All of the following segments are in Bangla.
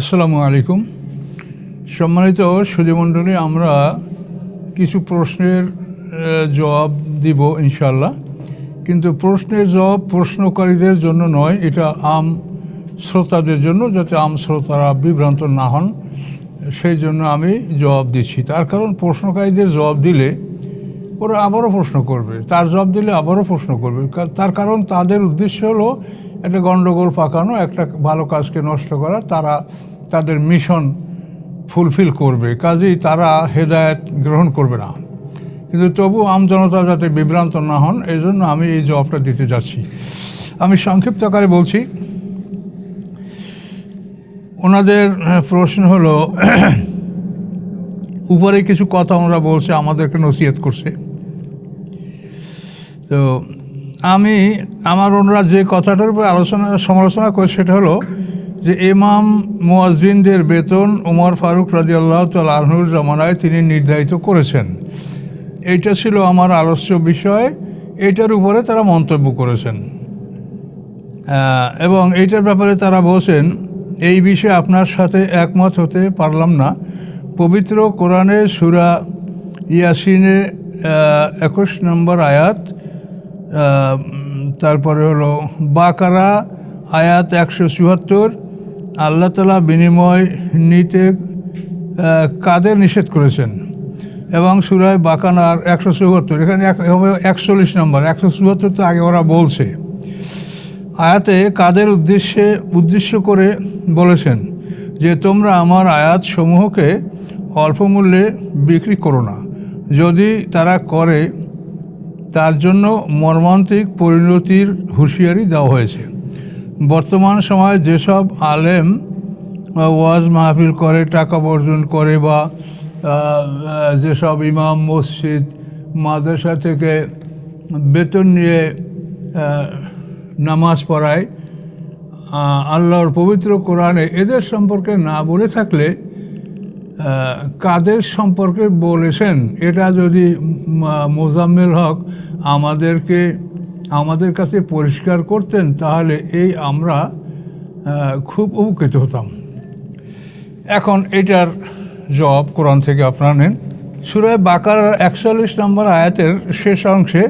আসসালামু আলাইকুম। সম্মানিত সুধীমণ্ডলী, আমরা কিছু প্রশ্নের জবাব দিব ইনশাল্লাহ কিন্তু প্রশ্নের জবাব প্রশ্নকারীদের জন্য নয়, এটা আম শ্রোতাদের জন্য, যাতে আম শ্রোতারা বিভ্রান্ত না হন। সেই জন্য আমি জবাব দিচ্ছি। তার কারণ প্রশ্নকারীদের জবাব দিলে ওরা আবারও প্রশ্ন করবে। তার জবাব দিলে আবারও প্রশ্ন করবে। তার কারণ তাদের উদ্দেশ্য হলো একটা গণ্ডগোল পাকানো, একটা ভালো কাজকে নষ্ট করা। তারা তাদের মিশন ফুলফিল করবে। কাজেই তারা হেদায়েত গ্রহণ করবে না। কিন্তু তবু আমজনতা যাতে বিভ্রান্ত না হন এই জন্য আমি এই জবাবটা দিতে যাচ্ছি। আমি সংক্ষিপ্ত আকারে বলছি, ওনাদের প্রশ্ন হলো উপরে কিছু কথা ওনারা বলছে, আমাদেরকে নসিহত করছে। তো আমি, আমার ওনারা যে কথাটার উপর আলোচনা, সমালোচনা করে সেটা হলো যে ইমাম মুয়াজ্জিনদের বেতন ওমর ফারুক রাজি আল্লাহ তাল আহনুর জামানায় তিনি নির্ধারিত করেছেন। এইটা ছিল আমার আলোচ্য বিষয়, এটার উপরে তারা মন্তব্য করেছেন। এবং এইটার ব্যাপারে তারা বলছেন, এই বিষয়ে আপনার সাথে একমত হতে পারলাম না। পবিত্র কোরআনে সুরা ইয়াসিনে একুশ নম্বর আয়াত তারপরে হলো বাকারা, আয়াত একশো চুয়াত্তর। আল্লাহ তালা বিনিময় নিতে কাদের নিষেধ করেছেন এবং সুরায় বাকানার একশো চুয়াত্তর। এখানে একচল্লিশ নম্বর, একশো চুয়াত্তর তো আগে ওরা বলছে। আয়াতে কাদের উদ্দেশ্যে, উদ্দেশ্য করে বলেছেন যে তোমরা আমার আয়াত সমূহকে অল্প মূল্যে বিক্রি করো না। যদি তারা করে, তার জন্য মর্মান্তিক পরিণতির হুঁশিয়ারি দেওয়া হয়েছে। বর্তমান সময়ে যেসব আলেম ওয়াজ মাহফিল করে, টাকা বর্জন করে বা যেসব ইমাম মসজিদ, মাদ্রাসা থেকে বেতন নিয়ে নামাজ পড়ায় আল্লাহর পবিত্র কোরআনে এদের সম্পর্কে না বলে থাকলে কাদের সম্পর্কে বলেছেন? এটা যদি মোজাম্মেল হক আমাদেরকে, আমাদের কাছে পরিষ্কার করতেন, তাহলে এই আমরা খুব উপকৃত হতাম। এখন এটার জবাব কোরআন থেকে আপনারা নেন। সুরায় বাকার একচল্লিশ নম্বর আয়াতের শেষ অংশে,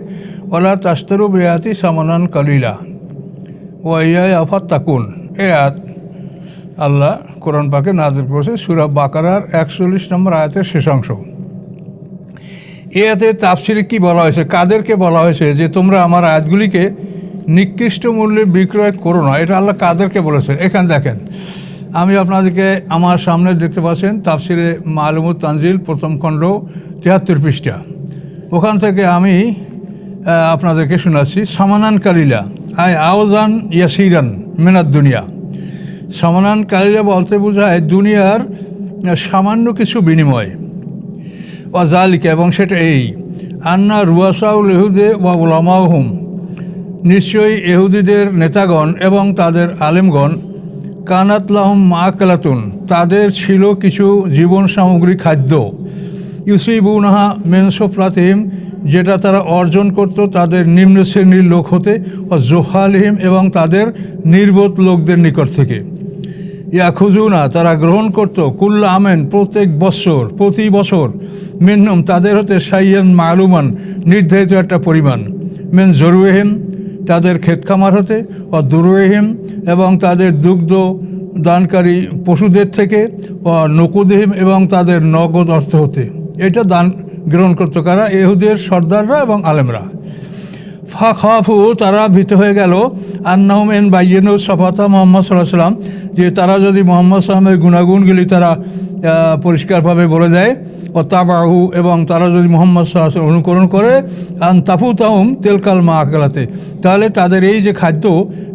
ওলা তাস্তারু বেয়াতি সামানান কালিলা ওয়াইয়ায় আফাত তাকুন এ আয়াত আল্লাহ কোরআন পাকে নাজির করেছে, সুরা বাকারার একচল্লিশ নম্বর আয়াতের শেষ অংশ। এ আয়াতে তাফসিরে কী বলা হয়েছে, কাদেরকে বলা হয়েছে যে তোমরা আমার আয়াতগুলিকে নিকৃষ্ট মূল্যে বিক্রয় করো না, এটা আল্লাহ কাদেরকে বলেছে এখানে দেখেন, আমি আপনাদেরকে আমার সামনে দেখতে পাচ্ছেন তাফসিরে মালুমুদ তানজিল, প্রথম খণ্ড, তিয়াত্তর পৃষ্ঠা। ওখান থেকে আমি আপনাদেরকে শোনাচ্ছি, সামানান কালিলা আই আওজান ইয়াসিরান মেনাদ দুনিয়া। সমানান কালিলা বলতে বোঝায়, দুনিয়ার সামান্য কিছু বিনিময়। ওয়াজালিকা, এবং সেটা এই, আন্না রুয়াসাউল ইহুদে ওয়া ওলামাহুম নিশ্চয়ই এহুদিদের নেতাগণ এবং তাদের আলেমগণ কানাতলাহম মা কালাতুন তাদের ছিল কিছু জীবন সামগ্রী খাদ্য। ইউসিবুনাহা মেনসোপ্রাতিম যেটা তারা অর্জন করত তাদের নিম্ন শ্রেণির লোক হতে ও জোহালিহিম এবং তাদের নির্বোধ লোকদের নিকট থেকে। ইয়া খুজুনা, তারা গ্রহণ করত কুল্লা আমেন প্রত্যেক বছর, প্রতি বছর। মিন্নম তাদের হতে সাইয়ান মালুমান, নির্ধারিত একটা পরিমাণ। মেন জরুয়েহিম, তাদের ক্ষেতখামার হতে, ও দুরুয়েহিম, এবং তাদের দুগ্ধ দানকারী পশুদের থেকে, ও নকুদেহিম, এবং তাদের নগদ অর্থ হতে। এটা দান গ্রহণ করতো কারা? এহুদের সর্দাররা এবং আলেমরা। ফা খাফু তারা ভীত হয়ে গেল। আন্নাহম এন বাইয়েন সফাতা মোহাম্মদ সাল্লাহ সাল্লাম যে তারা যদি মোহাম্মদ সাল্লামের গুণাগুণগুলি তারা পরিষ্কারভাবে বলে দেয় ও তাবাহু এবং তারা যদি মোহাম্মদ সাল্লাহ অনুকরণ করে, আন তাফু তাহুম তেলকাল মা আকালাতে, তাহলে তাদের এই যে খাদ্য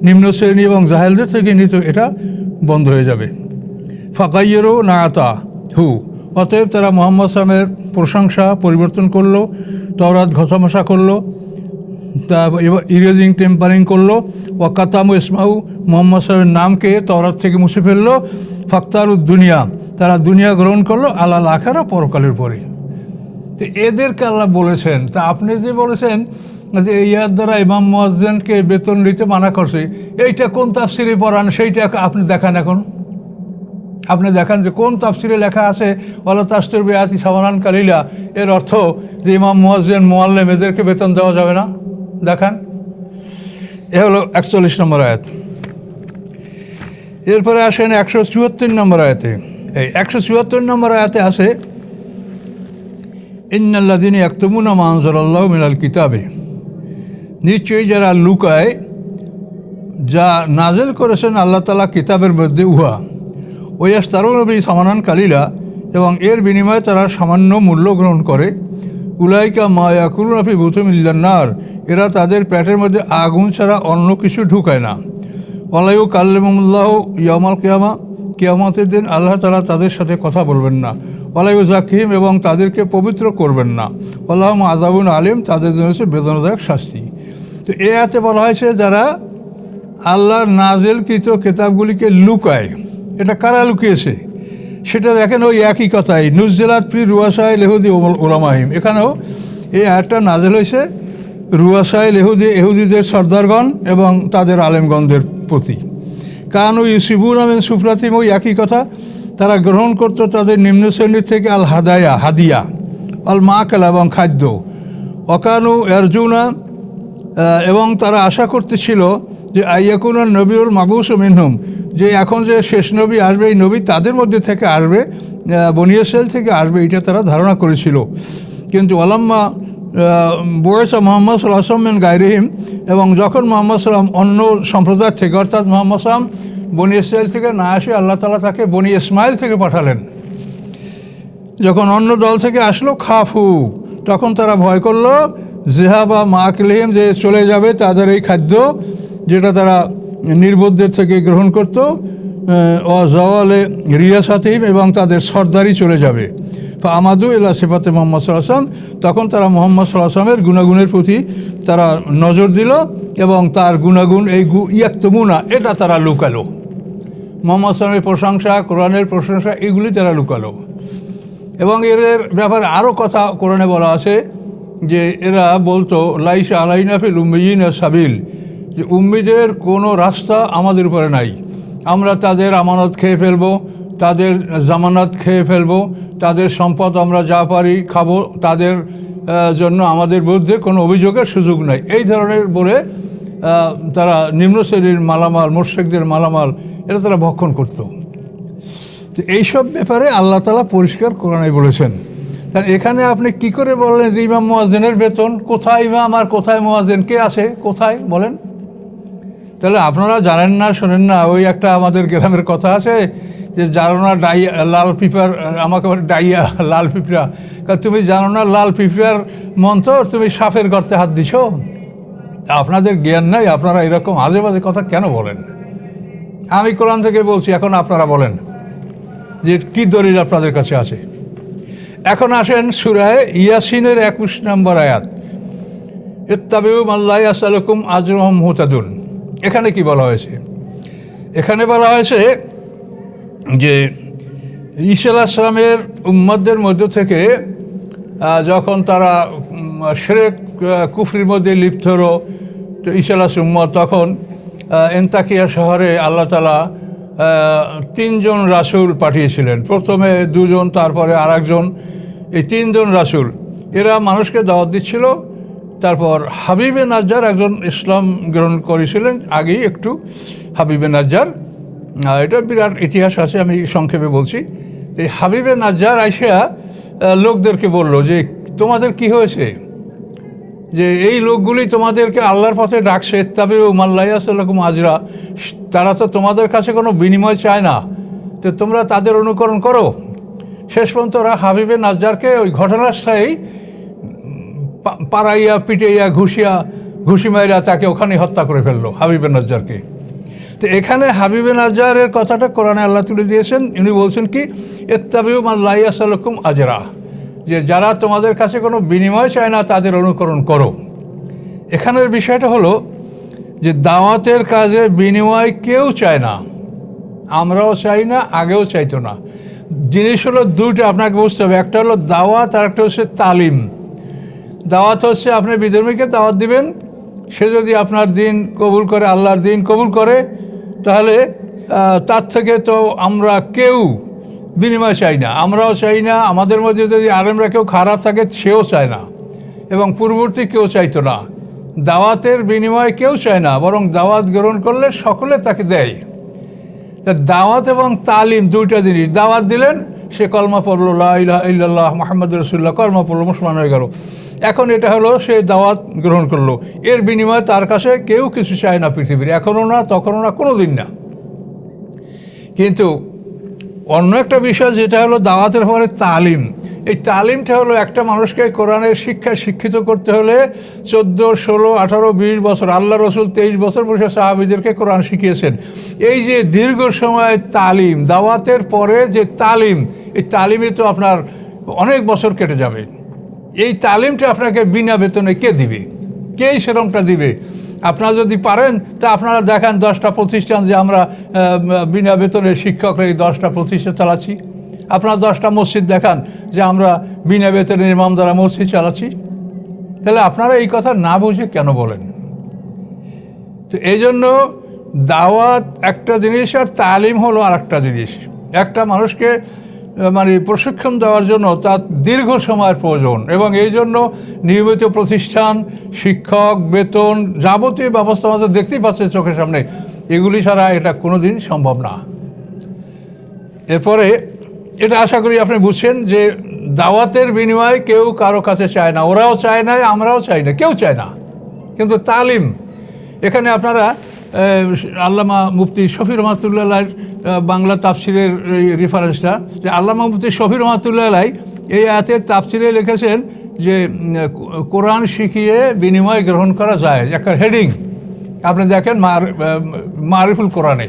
নিম্ন শ্রেণি এবং জাহেলদের থেকে নিত, এটা বন্ধ হয়ে যাবে। ফাকাইয়েরও নায়াতা হু, অতএব তারা মোহাম্মদ সালামের প্রশংসা পরিবর্তন করল, তওরাত ঘষামশা করল তা ইরেজিং টেম্পারিং করল। ওয়াকাতামু ইসমাউ মোহাম্মদ সাহেবের নামকে তওরাত থেকে মুছে ফেলল। দুনিয়া, তারা দুনিয়া গ্রহণ করল আল্লাহ আখারা পরকালের পরে। তো এদেরকে আল্লাহ বলেছেন, তা আপনি যে বলেছেন যে ইয়ার দ্বারা ইমাম মোয়াজ্জেনকে বেতন নিতে মানা করছে, এইটা কোন তাফসিরে পড়ান, সেইটা আপনি দেখান এখন। আপনি দেখান যে কোন তাফসিরে লেখা আছে ওলা তাস্তর বেয়াতি সামানান কালিলা, এর অর্থ যে ইমাম মুয়াজ্জেন, মোয়াল্লেম, এদেরকে বেতন দেওয়া যাবে না। দেখান। এ হলো একচল্লিশ নম্বর আয়াত। এরপরে আসেন একশো চুয়াত্তর নম্বর আয়াতে। এই একশো চুয়াত্তর নম্বর আয়াতে আছে ইন্নাল্লাদিন একতমুনা মানজরাল্লাহ মিনাল কিতাবে। নিশ্চয়ই যারা লুকায়, যা নাজেল করেছেন আল্লাহ তালা কিতাবের মধ্যে উহা তারও নবী সামানান কালিলা, এবং এর বিনিময়ে তারা সামান্য মূল্য গ্রহণ করে। উলাইকা মায়াকুল নাফি বুথুমিল্লান্নার এরা তাদের প্যাটের মধ্যে আগুন ছাড়া অন্য কিছু ঢুকায় না। ওলাইউ কাল্লেমুল্লাহ ইয়ামাল কেয়ামা, কিয়ামতের দিন আল্লাহ তালা তাদের সাথে কথা বলবেন না। ওলাইউ জাকিম এবং তাদেরকে পবিত্র করবেন না। আল্লাহ আজাবুন আলিম, তাদের জন্য হচ্ছে বেদনাদায়ক শাস্তি। তো এ হাতে বলা হয়েছে, যারা আল্লাহর নাজেলকৃত কেতাবগুলিকে লুকায়, এটা কারা লুকিয়েছে? সেটা দেখেন ওই একই কথাই। নুজেলাত পি রুয়াশায় লেহুদি ওলামাহিম এখানেও এই আয়াতটা নাজেল হয়েছে। রুয়াশায় লেহুদি, এহুদিদের সর্দারগণ এবং তাদের আলেমগণদের প্রতি। কারণ ওই ইউসিবুর আমিন সুপ্রাতিম ওই একই কথা। তারা গ্রহণ করতো তাদের নিম্ন শ্রেণির থেকে আল হাদায়া হাদিয়া আল মাকাল এবং খাদ্য। অকানু এরজুনা এবং তারা আশা করতেছিল যে আইয়াকুনার নবীউল মাবুস মিনহুম, যে এখন যে শেষ নবী আসবে, এই নবী তাদের মধ্যে থেকে আসবে বনিয়াসেল থেকে আসবে, এটা তারা ধারণা করেছিল। কিন্তু আলাম্মা বয়েসা মোহাম্মদ সাল্লাহ আসলামেন গাইরিহিম এবং যখন মোহাম্মদ সাল্লাম অন্য সম্প্রদায় থেকে, অর্থাৎ মোহাম্মদ সাল্লাম বনি ইসরায়েল থেকে না আসে, আল্লাহ তালা তাকে বনি ইসমাইল থেকে পাঠালেন। যখন অন্য দল থেকে আসলো, খাফু, তখন তারা ভয় করল জেহা বা মাকলিম যে চলে যাবে তাদের এই খাদ্য যেটা তারা নির্বোধদের থেকে গ্রহণ করত ও জওয়ালে রিয়াসাতিম এবং তাদের সর্দারি চলে যাবে। আমাদু এলা সেফাতে মোহাম্মদ সাল্লাম তখন তারা মোহাম্মদ সাল্লাহামের গুণাগুণের প্রতি তারা নজর দিল এবং তার গুণাগুণ, এই গু ইয়াক্তমুনা, এটা তারা লুকালো। মোহাম্মদ সালামের প্রশংসা, কোরআনের প্রশংসা, এগুলি তারা লুকালো। এবং এর ব্যাপারে আরও কথা কোরআনে বলা আছে যে, এরা বলতো, লাইসা আলাইনাফিল উম্মিন সাবিল। যে উম্মিদের কোনো রাস্তা আমাদের উপরে নাই। আমরা তাদের আমানত খেয়ে ফেলব, তাদের জামানত খেয়ে ফেলব, তাদের সম্পদ আমরা যা পারি খাব, তাদের জন্য আমাদের বিরুদ্ধে কোনো অভিযোগের সুযোগ নাই। এই ধরনের বলে তারা নিম্ন শ্রেণির মালামাল, মোর্শেকদের মালামাল, এটা তারা ভক্ষণ করতো। তো এইসব ব্যাপারে আল্লাহ তালা পরিষ্কার কোরআনে বলেছেন। তার এখানে আপনি কি করে বললেন যে ইমাম মোয়াজেনের বেতন? কোথায় ইমাম আর কোথায় মোয়াজেন কে আছে? কোথায়? বলেন। তাহলে আপনারা জানেন না, শোনেন না, ওই একটা আমাদের গ্রামের কথা আছে যে জানো না ডাইয়া লাল পিঁপড়ার, আমাকে ডাইয়া, লাল পিঁপড়া। কারণ তুমি জানো না লাল পিঁপড়ার মন্ত্র, তুমি সাপের গর্তে হাত দিছ? আপনাদের জ্ঞান নাই, আপনারা এরকম আজে বাজে কথা কেন বলেন? আমি কোরআন থেকে বলছি, এখন আপনারা বলেন যে কী দলিল আপনাদের কাছে আছে? এখন আসেন সুরায় ইয়াসিনের একুশ নম্বর আয়াত। ইত্তাবিউ মাল্লাহ আসালকুম আজরহম হুতাদুন এখানে কি বলা হয়েছে? এখানে বলা হয়েছে যে ঈসা আসলামের উম্মদের মধ্য থেকে যখন তারা সেরেক কুফরির মধ্যে লিপ্ত হলো, তো ঈশালাস উম্মদ তখন এন্তাকিয়া শহরে আল্লাহ তালা তিনজন রাসূল পাঠিয়েছিলেন। প্রথমে দুজন, তারপরে আরেকজন। এই তিনজন রাসূল, এরা মানুষকে দাওয়াত দিচ্ছিল তারপর হাবিবে নাজ্জার একজন ইসলাম গ্রহণ করেছিলেন, আগেই একটু হাবিবে নাজ্জার। এটা বিরাট ইতিহাস আছে, আমি সংক্ষেপে বলছি। এই হাবিবে নাজ্জার আইসা লোকদেরকে বলল যে, তোমাদের কি হয়েছে? যে, এই লোকগুলি তোমাদেরকে আল্লাহর পথে ডাকছে তবে ও মাল্লাইয়াসাল্লাকুম আজরা। তারা তো তোমাদের কাছে কোনো বিনিময় চায় না। তো তোমরা তাদের অনুকরণ করো। শেষ পর্যন্ত ওরা হাবিবে নাজ্জারকে ওই ঘটনাস্থলেই পা- পাড়াইয়া, পিটাইয়া, ঘুষিয়া, ঘুষি মাইরা তাকে ওখানে হত্যা করে ফেলল হাবিবে নাজ্জারকে। তো এখানে হাবিবে নাজ্জারের কথাটা কোরআনে আল্লাহ তুলে দিয়েছেন। উনি বলছেন কি এত্তাবিউ মাল্লাইয়া সালকুম আজরা। যে যারা তোমাদের কাছে কোনো বিনিময় চায় না, তাদের অনুকরণ করো। এখানের বিষয়টা হলো যে দাওয়াতের কাজে বিনিময় কেউ চায় না। আমরাও চাই না, আগেও চাইতো না। জিনিস হলো দুটো আপনাকে বুঝতে হবে। একটা হলো দাওয়াত, আর একটা হচ্ছে তালিম। দাওয়াত হচ্ছে আপনি বিধর্মীকে দাওয়াত দিবেন। সে যদি আপনার দিন কবুল করে, আল্লাহর দিন কবুল করে, তাহলে তার থেকে তো আমরা কেউ বিনিময় চাই না। আমরাও চাই না, আমাদের মধ্যে যদি আরেমরা কেউ খারাপ থাকে, সেও চায় না। এবং পূর্ববর্তী কেউ চাইতো না। দাওয়াতের বিনিময় কেউ চায় না, বরং দাওয়াত গ্রহণ করলে সকলে তাকে দেয়। তা দাওয়াত এবং তালিম দুইটা জিনিস। দাওয়াত দিলেন, সে কলমা পড়ল ইল্লাল্লাহ মোহাম্মদ রসুল্লাহ কলমা পড়ল মুসলমান হয়ে গেল। এখন এটা হলো সে দাওয়াত গ্রহণ করল। এর বিনিময়ে তার কাছে কেউ কিছু চায় না পৃথিবীর। এখনও না, তখনও না কোনো দিন না। কিন্তু অন্য একটা বিষয় যেটা হলো দাওয়াতের পরে তালিম। এই তালিমটা হলো একটা মানুষকে কোরআনের শিক্ষায় শিক্ষিত করতে হলে চোদ্দ, ষোলো, আঠারো, বিশ বছর, আল্লাহ রসুল তেইশ বছর বসে সাহাবিদেরকে কোরআন শিখিয়েছেন। এই যে দীর্ঘ সময় তালিম, দাওয়াতের পরে যে তালিম, এই তালিমে তো আপনার অনেক বছর কেটে যাবে। এই তালিমটা আপনাকে বিনা বেতনে কে দিবে? কেই সেরমটা দিবে? আপনারা যদি পারেন, তা আপনারা দেখান দশটা প্রতিষ্ঠান যে আমরা বিনা বেতনের শিক্ষকরা এই দশটা প্রতিষ্ঠান চালাচ্ছি। আপনারা দশটা মসজিদ দেখান যে আমরা বিনা বেতনে ইমাম দ্বারা মসজিদ চালাচ্ছি। তাহলে আপনারা এই কথা না বুঝে কেন বলেন? তো এই জন্য দাওয়াত একটা জিনিস আর তালিম হলো আর একটা জিনিস। একটা মানুষকে মানে প্রশিক্ষণ দেওয়ার জন্য তার দীর্ঘ সময়ের প্রয়োজন এবং এই জন্য নিয়মিত প্রতিষ্ঠান, শিক্ষক, বেতন যাবতীয় ব্যবস্থা আমাদের দেখতেই পাচ্ছে চোখের সামনে। এগুলি ছাড়া এটা কোনো দিন সম্ভব না। এরপরে এটা আশা করি আপনি বুঝছেন যে দাওয়াতের বিনিময়ে কেউ কারও কাছে চায় না। ওরাও চায় না, আমরাও চাই না, কেউ চায় না। কিন্তু তালিম, এখানে আপনারা আল্লামা মুফতি শফি রহমাতুল্লাহ বাংলা তাফসিরের রেফারেন্সটা যে আল্লামা মুফতি শফি রহমাতুল্লাহ এই আয়াতের তাফসিরে লিখেছেন যে কোরআন শিখিয়ে বিনিময় গ্রহণ করা যায় একটা হেডিং আপনি দেখেন মার মারিফুল কোরআনে।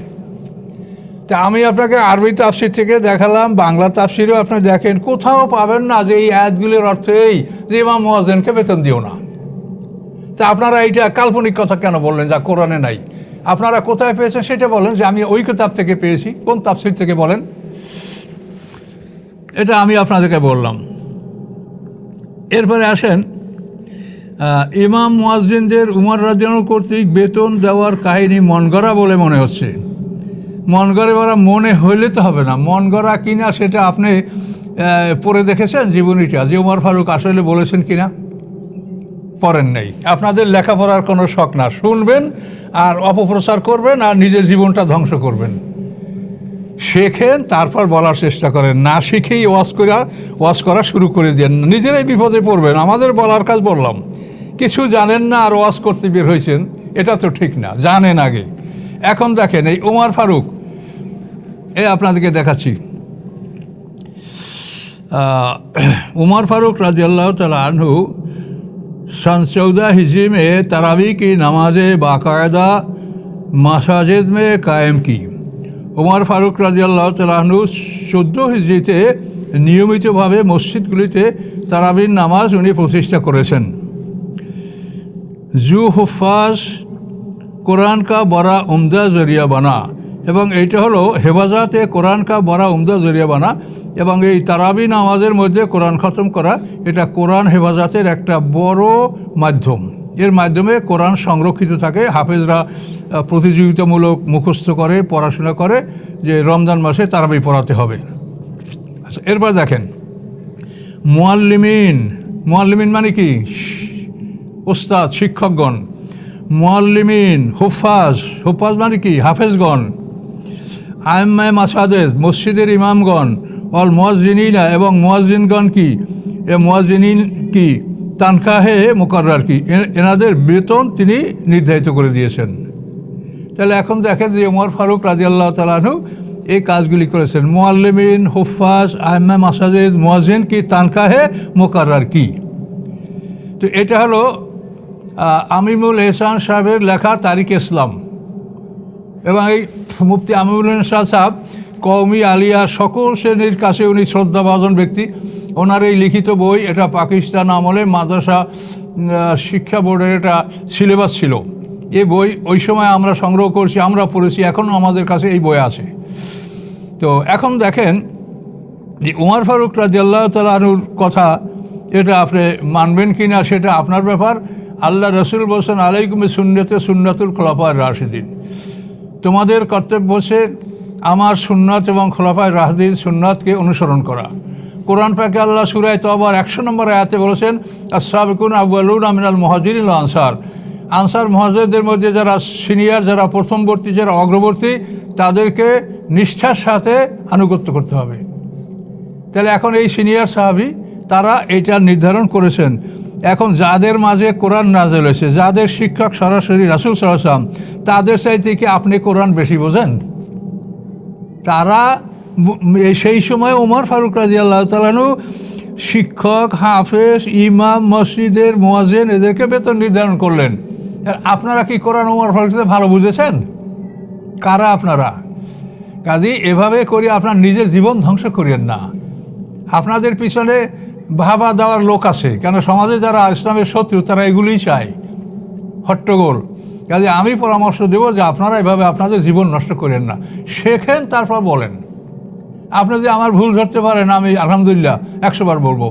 তা আমি আপনাকে আরবি তাফসির থেকে দেখালাম, বাংলা তাফসিরেও আপনি দেখেন, কোথাও পাবেন না যে এই আয়াতগুলির অর্থ এই যে ইমাম মোয়াজেনকে বেতন দিও না। তা আপনারা এইটা কাল্পনিক কথা কেন বললেন, যা কোরআনে নাই? আপনারা কোথায় পেয়েছেন সেটা বলেন যে আমি ওই কিতাব থেকে পেয়েছি, কোন তাফসির থেকে বলেন। এটা আমি আপনাদেরকে বললাম। এরপরে আসেন ইমাম মুয়াজ্জিনদের উমর রাজন কর্তৃক বেতন দেওয়ার কাহিনী মন গড়া বলে মনে হচ্ছে। মন গড়ে ওরা মনে হইলে তো হবে না। মন গড়া কিনা সেটা আপনি পড়ে দেখেছেন জীবনীটা? যে উমর ফারুক আসলে বলেছেন কিনা? পড়েন নেই। আপনাদের লেখাপড়ার কোনো শখ না। শুনবেন আর অপপ্রচার করবেন আর নিজের জীবনটা ধ্বংস করবেন। শেখেন, তারপর বলার চেষ্টা করেন। না শিখেই ওয়াশ করা ওয়াশ করা শুরু করে দেন। নিজেরাই বিপদে পড়বেন। আমাদের বলার কাজ বললাম। কিছু জানেন না আর ওয়াশ করতে বের হয়েছেন, এটা তো ঠিক না, জানেন আগে। এখন দেখেন, এই ওমার ফারুক এ আপনাদেরকে দেখাচ্ছি। উমার ফারুক রাজিয়াল্লাহ তালা আনহু सन चौदह हिजरी में तरावी की नमाज़ें बाकायदा मसाजिद में कायम की উমর ফারুক রাজি আল্লাহ তালাহনু চোদ্দো হিজড়িতে নিয়মিতভাবে মসজিদগুলিতে তারাবির নামাজ উনি প্রতিষ্ঠা করেছেন জু হুফাজ কোরআন কা বড়া উমদা জরিয়া বানা এবং এইটা হলো হেফাজতে কোরআন কা বড়া উমদা জরিয়া বানা এবং এই তারাবি নামাজের মধ্যে কোরআন খতম করা, এটা কোরআন হেফাজতের একটা বড় মাধ্যম। এর মাধ্যমে কোরআন সংরক্ষিত থাকে, হাফেজরা প্রতিযোগিতামূলক মুখস্থ করে, পড়াশোনা করে যে রমজান মাসে তারাবি পড়াতে হবে। আচ্ছা এরপর দেখেন মোয়াল্লিমিন মোয়াল্লিমিন মানে কি? ওস্তাদ, শিক্ষকগণ। মোয়াল্লিমিন হুফাজ হুফাজ মানে কি? হাফেজগণ। আয়ম্মায় মাসাদেজ মসজিদের ইমামগণ। অল মোয়াজিনা এবং মোয়াজিনগণ কি? এ মোয়াজিনিন কি? তানখাহে মোকাররার কি? এনাদের বেতন তিনি নির্ধারিত করে দিয়েছেন। তাহলে এখন দেখেন যে উমর ফারুক রাজি আল্লাহ তালাহু এই কাজগুলি করেছেন। মোয়াল্লিমিন হুফাস আহমা মাসাজিদ মোয়াজিন কি, তানখাহে মোকাররার কি? তো এটা হলো আমিমুল এহসান সাহেবের লেখা তারিক ইসলাম। এবং এই মুফতি আমিমুল শাহ সাহেব কওমি আলিয়া সকল শ্রেণির কাছে উনি শ্রদ্ধাভাজন ব্যক্তি। ওনার এই লিখিত বই এটা পাকিস্তান আমলে মাদ্রাসা শিক্ষা বোর্ডের এটা সিলেবাস ছিল। এই বই ওই সময় আমরা সংগ্রহ করছি, আমরা পড়েছি, এখনও আমাদের কাছে এই বই আছে। তো এখন দেখেন যে উমর ফারুক রাজিয়াল্লাহ তালুর কথা, এটা আপনি মানবেন কি না সেটা আপনার ব্যাপার। আল্লাহ রসুল বলছেন, আলাইকুমে সুন্নতে সুন্নাতুল খোলাফার রাশিদিন। তোমাদের কর্তব্য হচ্ছে আমার সুন্নত এবং খোলাফায় রাহদির সুন্নতকে অনুসরণ করা। কোরআন পাকে আল্লাহ সুরায় তবার একশো নম্বর আয়াতে বলেছেন আসাবিকুন আবুয়ালুন আমিনাল মহাজির আনসার। আনসার মহাজেরদের মধ্যে যারা সিনিয়র, যারা প্রথমবর্তী, যারা অগ্রবর্তী, তাদেরকে নিষ্ঠার সাথে আনুগত্য করতে হবে। তাহলে এখন এই সিনিয়র সাহাবি, তারা এটা নির্ধারণ করেছেন। এখন যাদের মাঝে কোরআন নাজেল হয়েছে, যাদের শিক্ষক সরাসরি রাসুল সাল্লাম তাদের চাইতে কি আপনি কোরআন বেশি বোঝেন? তারা সেই সময় ওমর ফারুক রাজি আল্লাহ তালানু শিক্ষক, হাফেজ, ইমাম, মসজিদের মোয়াজেন এদেরকে বেতন নির্ধারণ করলেন। আপনারা কি কোরআন ওমর ফারুককে ভালো বুঝেছেন? কারা আপনারা? কাজী এভাবে করে আপনার নিজের জীবন ধ্বংস করিয়েন না। আপনাদের পিছনে ভাবা দেওয়ার লোক আছে। কেন সমাজে যারা ইসলামের শত্রু, তারা এগুলিই চায়। হট্টগোল। কাজে আমি পরামর্শ দেব যে আপনারা এভাবে আপনাদের জীবন নষ্ট করেন না। শেখেন, তারপর বলেন। আপনি যদি আমার ভুল ধরতে পারেন, আমি আলহামদুলিল্লাহ একশোবার বলব।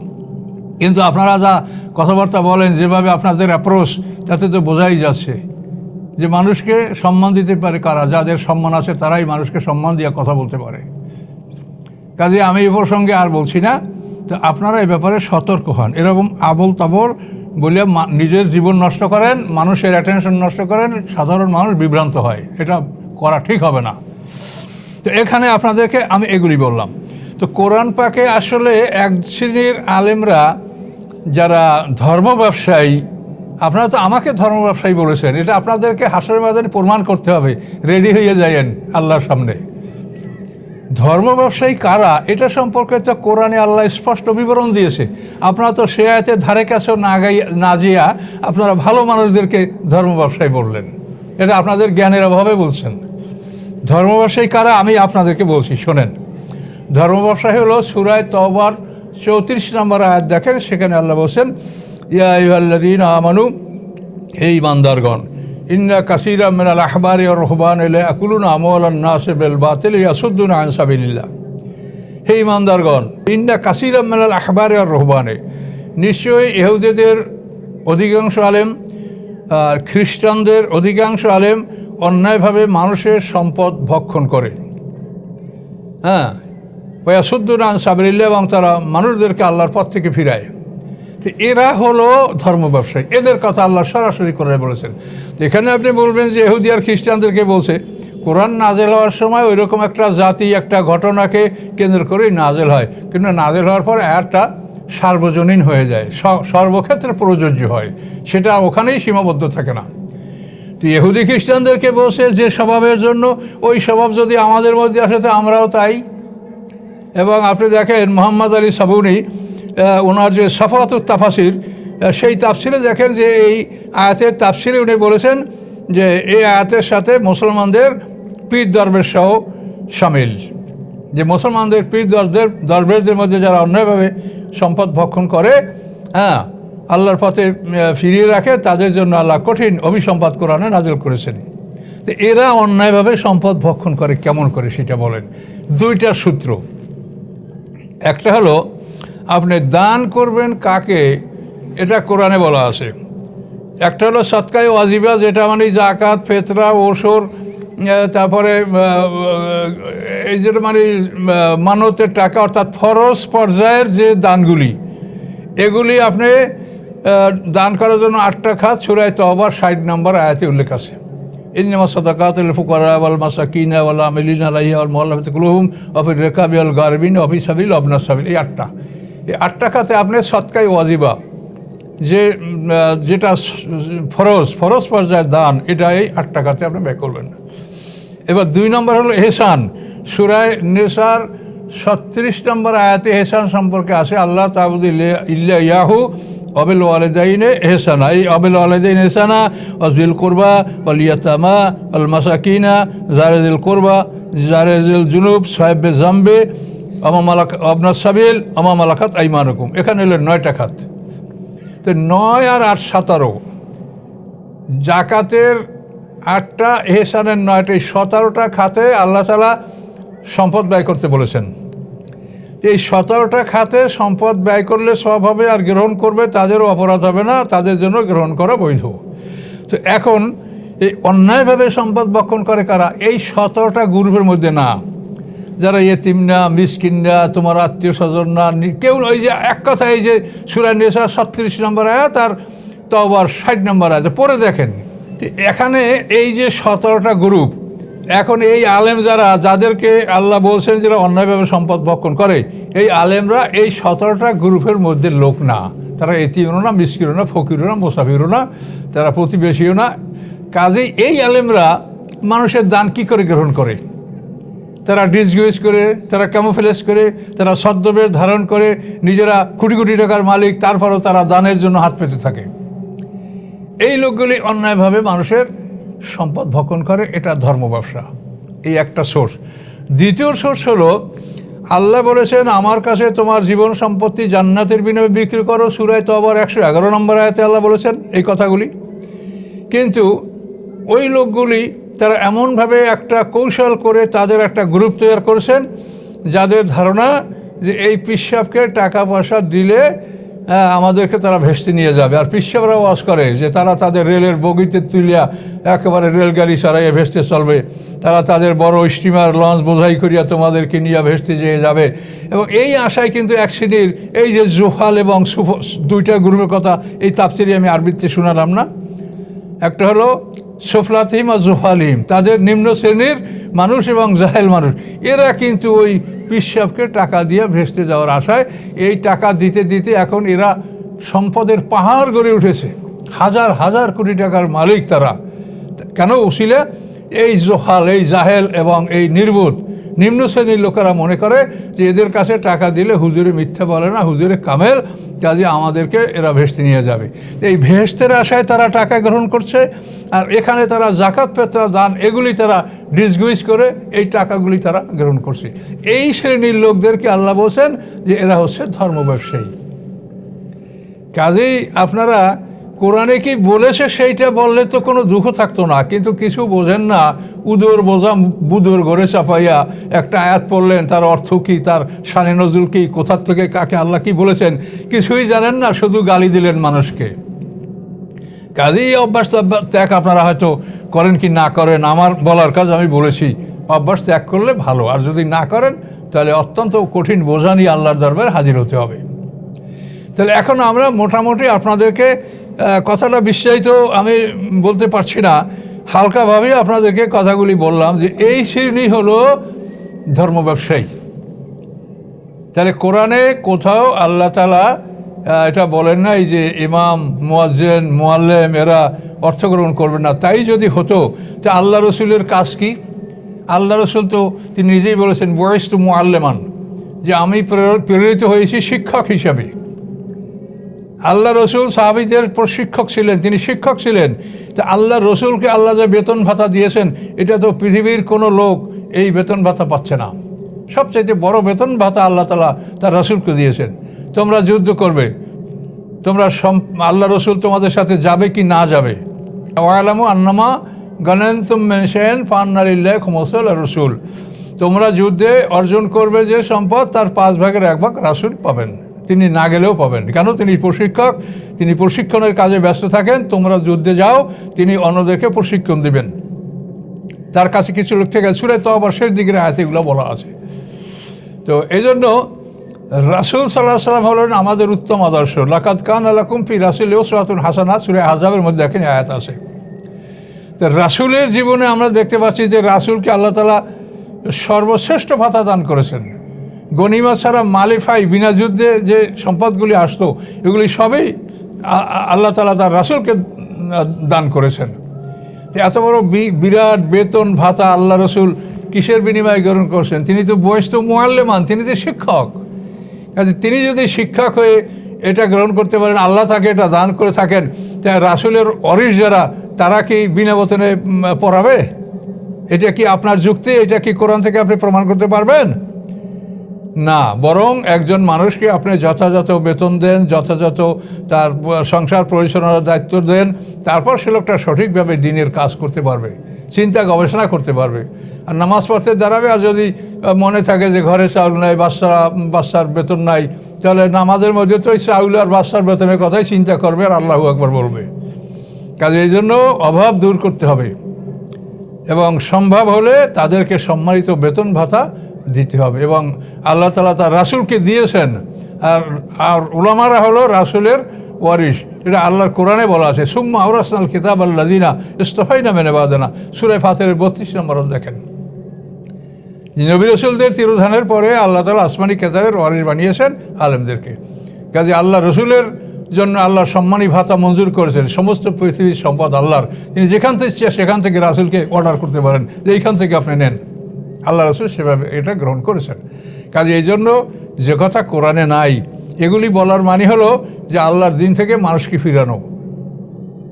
কিন্তু আপনারা যা কথাবার্তা বলেন, যেভাবে আপনাদের অ্যাপ্রোচ তাতে তো বোঝাই যাচ্ছে যে মানুষকে সম্মান দিতে পারে কারা? যাদের সম্মান আছে, তারাই মানুষকে সম্মান দিয়ে কথা বলতে পারে। কাজে আমি এই প্রসঙ্গে আর বলছি না। তো আপনারা এই ব্যাপারে সতর্ক হন। এরকম আবল তাবল বলে নিজের জীবন নষ্ট করেন, মানুষের অ্যাটেনশন নষ্ট করেন, সাধারণ মানুষ বিভ্রান্ত হয়। এটা করা ঠিক হবে না। তো এখানে আপনাদেরকে আমি এগুলি বললাম। তো কোরআন পাকে আসলে এক শ্রেণির আলেমরা যারা ধর্ম ব্যবসায়ী, আপনারা তো আমাকে ধর্ম ব্যবসায়ী বলেছেন, এটা আপনাদেরকে হাসরের মাদানে প্রমাণ করতে হবে। রেডি হয়ে যাইয়েন আল্লাহর সামনে। ধর্ম ব্যবসায়ী কারা? এটা সম্পর্কে তো কোরআনে আল্লাহ স্পষ্ট বিবরণ দিয়েছে। আপনারা তো সে আয়তে ধারে কাছেও না গাই, না যেয়া আপনারা ভালো মানুষদেরকে ধর্ম ব্যবসায়ী বললেন। এটা আপনাদের জ্ঞানের অভাবে বলছেন। ধর্ম ব্যবসায়ী কারা? আমি আপনাদেরকে বলছি, শোনেন। ধর্ম ব্যবসায়ী হলো সুরায় তবার চৌত্রিশ নম্বর আয়াত দেখেন, সেখানে আল্লাহ বলছেন, ইয়া ইহাল্লাদিন আমানু এই বান্দারগণ ইন্না কাসিরা মিনাল আহবারি ও রহবান এলে আকুলুন আমল নাসে বেল বাতিল ইয়াসুদ্দুন আনসাবিল্লা হে ইমানদারগণ, ইন্না কাসিরা মিনাল আহবারে আর রহবানে। নিশ্চয়ই ইহুদিদের অধিকাংশ আলেম, আর খ্রিস্টানদের অধিকাংশ আলেম অন্যায়ভাবে মানুষের সম্পদ ভক্ষণ করে। হ্যাঁ ওয়াসুদ্দুন আনসাবিল্লা এবং তারা মানুষদেরকে আল্লাহর পথ থেকে ফিরায়। তো এরা হলো ধর্ম ব্যবসায়ী। এদের কথা আল্লাহ সরাসরি করে বলেছেন। তো এখানে আপনি বলবেন যে এহুদি আর খ্রিস্টানদেরকে বলছে, কোরআন নাজেল হওয়ার সময় ওই রকম একটা জাতি, একটা ঘটনাকে কেন্দ্র করেই নাজেল হয়। কিন্তু নাজেল হওয়ার পর একটা সার্বজনীন হয়ে যায় সর্বক্ষেত্রে প্রযোজ্য হয়। সেটা ওখানেই সীমাবদ্ধ থাকে না। তো ইহুদি খ্রিস্টানদেরকে বলছে যে স্বভাবের জন্য, ওই স্বভাব যদি আমাদের মধ্যে আসে তো আমরাও তাই। এবং আপনি দেখেন, মোহাম্মদ আলী সাবুনি ওনার যে সফাতুর তাফাসির সেই তাফসিরে দেখেন যে এই আয়াতের তাফসিরে উনি বলেছেন যে এই আয়াতের সাথে মুসলমানদের পীর দরবেশ সহ সামিল। যে মুসলমানদের পীর দরদের, দরবেশদের মধ্যে যারা অন্যায়ভাবে সম্পদ ভক্ষণ করে হ্যাঁ আল্লাহর পথে ফিরিয়ে রাখে, তাদের জন্য আল্লাহ কঠিন অভিসম্পাদ কোরআনে নাজল করেছেন। তো এরা অন্যায়ভাবে সম্পদ ভক্ষণ করে, কেমন করে সেটা বলেন? দুইটা সূত্র। একটা হলো আপনি দান করবেন কাকে? এটা কোরআনে বলা আছে। একটা হলো সৎকায় ওয়াজিবা যেটা মানে জাকাত ফেতরা, ওসর তারপরে এই যেটা মানে মানতের টাকা, অর্থাৎ ফরজ পর্যায়ের যে দানগুলি, এগুলি আপনি দান করার জন্য আটটা খাত ছুরায় তহবার ষাট নম্বর আয়াতে উল্লেখ আছে। ইন্নামা সাদাকাত আল ফুকারা ওয়াল মাসাকিনা ওয়াল আমিলিন মুআল্লাফাত কুলুহুম ওয়া ফির রিকাবি ওয়াল গারবিন ফি সাবিল, ওয়া সাবিল, এই আটটা। এই আটটা খাতে আপনি সৎকাই ওয়াজিবা। যে যেটা ফরজ ফরজ পর্যায়ের দান এটা এই আট টাকাতে আপনি ব্যয় করবেন। এবার দুই নম্বর হলো এহসান। সুরায় নেসার ছত্রিশ নম্বর আয়াতে এহসান সম্পর্কে আছে আল্লাহ তাবুদ ইল্লা ইয়াহু অবেল ওয়ালেদাইনে এহসানা। এই অবেল ওয়ালেদাইন এহসানা অজিল কোরবা অলিয়াতামা অল মাসাকিনা। জারেদিল কোরবা জারেদিল জুনুব সাহেবে জাম্বে আমা মালাক আপনার সাবিল, আমা মালাকাত আইমানুকুম। এখানে হলো নয়টা খাত। তো নয় আর আট সতেরো। জাকাতের আটটা, এহসানের নয়টা, এই সতেরোটা খাতে আল্লাহ তালা সম্পদ ব্যয় করতে বলেছেন। এই সতেরোটা খাতে সম্পদ ব্যয় করলে সব হবে আর গ্রহণ করবে তাদেরও অপরাধ হবে না, তাদের জন্য গ্রহণ করা বৈধ। তো এখন এই অন্যায়ভাবে সম্পদ বক্ষণ করে কারা? এই সতেরোটা গ্রুপের মধ্যে না। যারা ইয়েতিম না মিসকিন না তোমার আত্মীয় স্বজন না কেউ ওই যে এক কথা এই যে সুরা নেশার ছত্রিশ নম্বর আয়াত আর তবার ষাট নম্বর আছে পরে দেখেন। এখানে এই যে সতেরোটা গ্রুপ, এখন এই আলেম যারা, যাদেরকে আল্লাহ বলছেন যারা অন্যায়ভাবে সম্পদ ভক্ষণ করে, এই আলেমরা এই সতেরোটা গ্রুপের মধ্যে লোক না। তারা এতিমও না মিসকিরও না ফকিরও না, মুসাফিরও না, তারা প্রতিবেশীও না। কাজেই এই আলেমরা মানুষের দান কি করে গ্রহণ করে? তারা ডিসগুইজ করে, তারা ক্যামোফ্লেস করে, তারা ছদ্মবেশ ধারণ করে, নিজেরা কোটি কোটি টাকার মালিক, তারপরও তারা দানের জন্য হাত পেতে থাকে। এই লোকগুলি অন্যায়ভাবে মানুষের সম্পদ ভক্ষণ করে, এটা ধর্ম ব্যবসা। এই একটা সোর্স দ্বিতীয় সোর্স হলো, আল্লাহ বলেছেন, আমার কাছে তোমার জীবন সম্পত্তি জান্নাতের বিনিময়ে বিক্রি করো। সুরায় তো আবার একশো এগারো নম্বর আয়তে আল্লাহ বলেছেন এই কথাগুলি। কিন্তু ওই লোকগুলি তারা এমনভাবে একটা কৌশল করে তাদের একটা গ্রুপ তৈরি করেছেন, যাদের ধারণা যে এই পিসাবকে টাকা পয়সা দিলে আমাদেরকে তারা ভেস্তে নিয়ে যাবে। আর পিসাবরা ওয়াজ করে যে তারা তাদের রেলের বগিতে তুলিয়া একেবারে রেলগাড়ি চালাইয়ে ভেস্তে চলবে। তারা তাদের বড় স্টিমার লঞ্চ বোঝাই করিয়া তোমাদেরকে নিয়ে ভেস্তে যেয়ে যাবে। এবং এই আশায় কিন্তু এক শ্রেণির এই যে জোফাল এবং সুফ দুইটা গ্রুপের কথা এই তাফসিরি আমি আরবিতে শোনালাম না। একটা হলো সোফলাতিম আর জোফালিম, তাদের নিম্ন শ্রেণির মানুষ এবং জাহেল মানুষ। এরা কিন্তু ওই পিসাবকে টাকা দিয়ে ভেস্তে যাওয়ার আশায়, এই টাকা দিতে দিতে এখন এরা সম্পদের পাহাড় গড়ে উঠেছে। হাজার হাজার কোটি টাকার মালিক তারা। কেন উসিলে? এই জোহাল, এই জাহেল এবং এই নির্বোধ নিম্ন শ্রেণির লোকেরা মনে করে যে এদের কাছে টাকা দিলে হুজুরে মিথ্যা বলে না, হুজুরে কামেল, কাজে আমাদেরকে এরা ভেস্তে নিয়ে যাবে। এই ভেস্তের আশায় তারা টাকা গ্রহণ করছে আর এখানে তারা জাকাত, পেত্রা, দান এগুলি তারা ডিসগুইজ করে এই টাকাগুলি তারা গ্রহণ করছে। এই শ্রেণির লোকদেরকে আল্লাহ বলছেন যে এরা হচ্ছে ধর্ম ব্যবসায়ী কাজেই আপনারা কোরআনে কি বলেছে সেইটা বললে তো কোনো দুঃখ থাকতো না, কিন্তু কিছু বোঝেন না, উদর বোঝা, বুদর ঘরে চাপাইয়া একটা আয়াত পড়লেন, তার অর্থ কি, তার সানে নজরুল কি, কোথার থেকে কাকে আল্লাহ কি বলেছেন, কিছুই জানেন না, শুধু গালি দিলেন মানুষকে। কাজেই অভ্যাস ত্যাগ আপনারা হয়তো করেন কি না করেন, আমার বলার কাজ আমি বলেছি, অভ্যাস ত্যাগ করলে ভালো, আর যদি না করেন, তাহলে অত্যন্ত কঠিন বোঝা নিয়ে আল্লাহর দরবারে হাজির হতে হবে। তাহলে এখন আমরা মোটামুটি আপনাদেরকে কথাটা বিস্তারিত আমি বলতে পারছি না। হালকাভাবে আপনাদেরকে কথাগুলি বললাম যে এই শ্রেণি হলো ধর্ম ব্যবসায়ী। তাহলে কোরআনে কোথাও আল্লাহ তালা এটা বলেন নাই যে ইমাম, মুয়াজ্জেন মোয়াল্লেম এরা অর্থগ্রহণ করবেন না। তাই যদি হতো, তা আল্লাহ রসুলের কাজ কি? আল্লাহ রসুল তো তিনি নিজেই বলেছেন বয়স তো মোয়াল্লেমান যে আমি প্রেরিত হয়েছি শিক্ষক হিসাবে। আল্লাহ রসুল সাহাবিদের প্রশিক্ষক ছিলেন, তিনি শিক্ষক ছিলেন। তা আল্লাহ রসুলকে আল্লাহ যে বেতন ভাতা দিয়েছেন, এটা তো পৃথিবীর কোনো লোক এই বেতন ভাতা পাচ্ছে না। সবচাইতে বড় বেতন ভাতা আল্লাহ তালা তার রসুলকে দিয়েছেন। তোমরা যুদ্ধ করবে। তোমরা আল্লাহ রসুল তোমাদের সাথে যাবে কি না যাবে। ওয়ালামু আন্নামা গণেন্তুম মেনশেন পান্নারিল্লাহ খমসল রসুল। তোমরা যুদ্ধে অর্জন করবে যে সম্পদ, তার পাঁচ ভাগের এক ভাগ রাসুল পাবেন। তিনি না গেলেও পাবেন। কেন? তিনি প্রশিক্ষক, তিনি প্রশিক্ষণের কাজে ব্যস্ত থাকেন, তোমরা যুদ্ধে যাও, তিনি অন্যদেরকে প্রশিক্ষণ দিবেন। তার কাছে কিছু লোক থেকে সুরে তো আবার শেষ দিকের আয়াতিগুলো বলা আছে। তো এই জন্য রাসুল সাল্লাহ সাল্লাম হলেন আমাদের উত্তম আদর্শ। লাকাত কান আলাকুম ফি রাসুল ওসরাতুন হাসানা সুরে হাজাবের মধ্যে দেখেন আয়াত আছে। তো রাসুলের জীবনে আমরা দেখতে পাচ্ছি যে রাসুলকে আল্লাহ তালা সর্বশ্রেষ্ঠ ভাতা দান করেছেন। গনিমা ছাড়া মালিফাই বিনা যুদ্ধে যে সম্পদগুলি আসতো, এগুলি সবই আল্লাহ তালা তার রাসুলকে দান করেছেন। এত বড় বিরাট বেতন ভাতা আল্লাহ রসুল কিসের বিনিময়ে গ্রহণ করছেন? তিনি তো বয়স তো মোয়াল্লেমান, তিনি তো শিক্ষক। কাজে তিনি যদি শিক্ষক হয়ে এটা গ্রহণ করতে পারেন, আল্লাহ তাকে এটা দান করে থাকেন, তা রাসুলের অরিস যারা, তারা কি বিনা বেতনে পড়াবে? এটা কি আপনার যুক্তি? এটা কি কোরআন থেকে আপনি প্রমাণ করতে পারবেন? না, বরং একজন মানুষকে আপনি যথাযথ বেতন দেন, যথাযথ তার সংসার পরিচালনার দায়িত্ব দেন, তারপর সে লোকটা সঠিকভাবে দিনের কাজ করতে পারবে, চিন্তা গবেষণা করতে পারবে। আর নামাজ পড়তে দাঁড়াবে, আর যদি মনে থাকে যে ঘরে চাউল নাই বাচ্চা বাচ্চার বেতন নাই, তাহলে নামাজের মধ্যে তো ওই চাউল আর বাচ্চার বেতনের কথাই চিন্তা করবে আর আল্লাহু একবার বলবে। কাজে এই জন্য অভাব দূর করতে হবে। এবং সম্ভব হলে তাদেরকে সম্মানিত বেতন ভাতা দিতে হবে এবং আল্লাহ তালা তার রাসুলকে দিয়েছেন। আর আর উলামারা হলো রাসুলের ওয়ারিস এটা আল্লাহর কোরআনে বলা আছে। সুম্মা আউরাসনাল কিতাব আল্লাদিনা ইস্তফাই না মেনে বাদানা সুরে ফাতের বত্রিশ নম্বর দেখেন। নবী রসুলদের তিরোধানের পরে আল্লাহ তালা আসমানি কেতাবের ওয়ারিস বানিয়েছেন আলেমদেরকে। কাজে আল্লাহ রসুলের জন্য আল্লাহ সম্মানী ভাতা মঞ্জুর করেছেন। সমস্ত পৃথিবীর সম্পদ আল্লাহর। তিনি যেখান থেকে সেখান থেকে রাসুলকে অর্ডার করতে পারেন। যে এইখান থেকে আপনি নেন। আল্লাহ রসুল সেভাবে এটা গ্রহণ করেছেন। কাজে এই জন্য যে কথা কোরআনে নাই এগুলি বলার মানে হলো যে আল্লাহর দিন থেকে মানুষকে ফিরানো।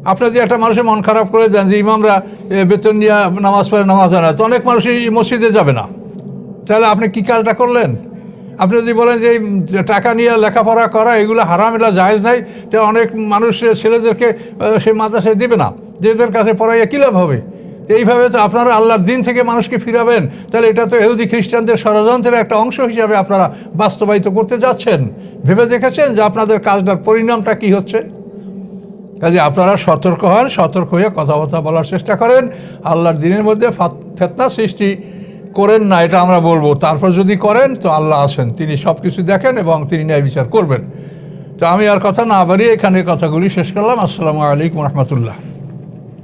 আপনার যে একটা মানুষের মন খারাপ করে দেন যে ইমামরা বেতন নিয়ে নামাজ পড়ে নামাজ হয় না তো অনেক মানুষই মসজিদে যাবে না। তাহলে আপনি কি কাজটা করলেন? আপনি যদি বলেন যে এই টাকা নিয়ে লেখাপড়া করা এগুলো হারাম এগুলো জায়েজ নাই তো অনেক মানুষ ছেলেদেরকে আহ, সে মাদ্রাসায় দেবে না। যেদের কাছে পড়াইয়া কী লাভ হবে? এইভাবে তো আপনারা আল্লাহর দিন থেকে মানুষকে ফিরাবেন, তাহলে এটা তো এহুদি খ্রিস্টানদের ষড়যন্ত্রের একটা অংশ হিসাবে আপনারা বাস্তবায়িত করতে যাচ্ছেন। ভেবে দেখেছেন যে আপনাদের কাজটার পরিণামটা কি হচ্ছে? কাজে আপনারা সতর্ক হন, সতর্ক হয়ে কথাবার্তা বলার চেষ্টা করেন। আল্লাহর দিনের মধ্যে ফাত- ফেতনা সৃষ্টি করেন না, এটা আমরা বলব। তারপর যদি করেন, তো আল্লাহ আছেন, তিনি সব কিছু দেখেন এবং তিনি ন্যায় বিচার করবেন। তো আমি আর কথা না বাড়িয়ে এখানে কথাগুলি শেষ করলাম। আসসালামু আলাইকুম রহমতুল্লাহ।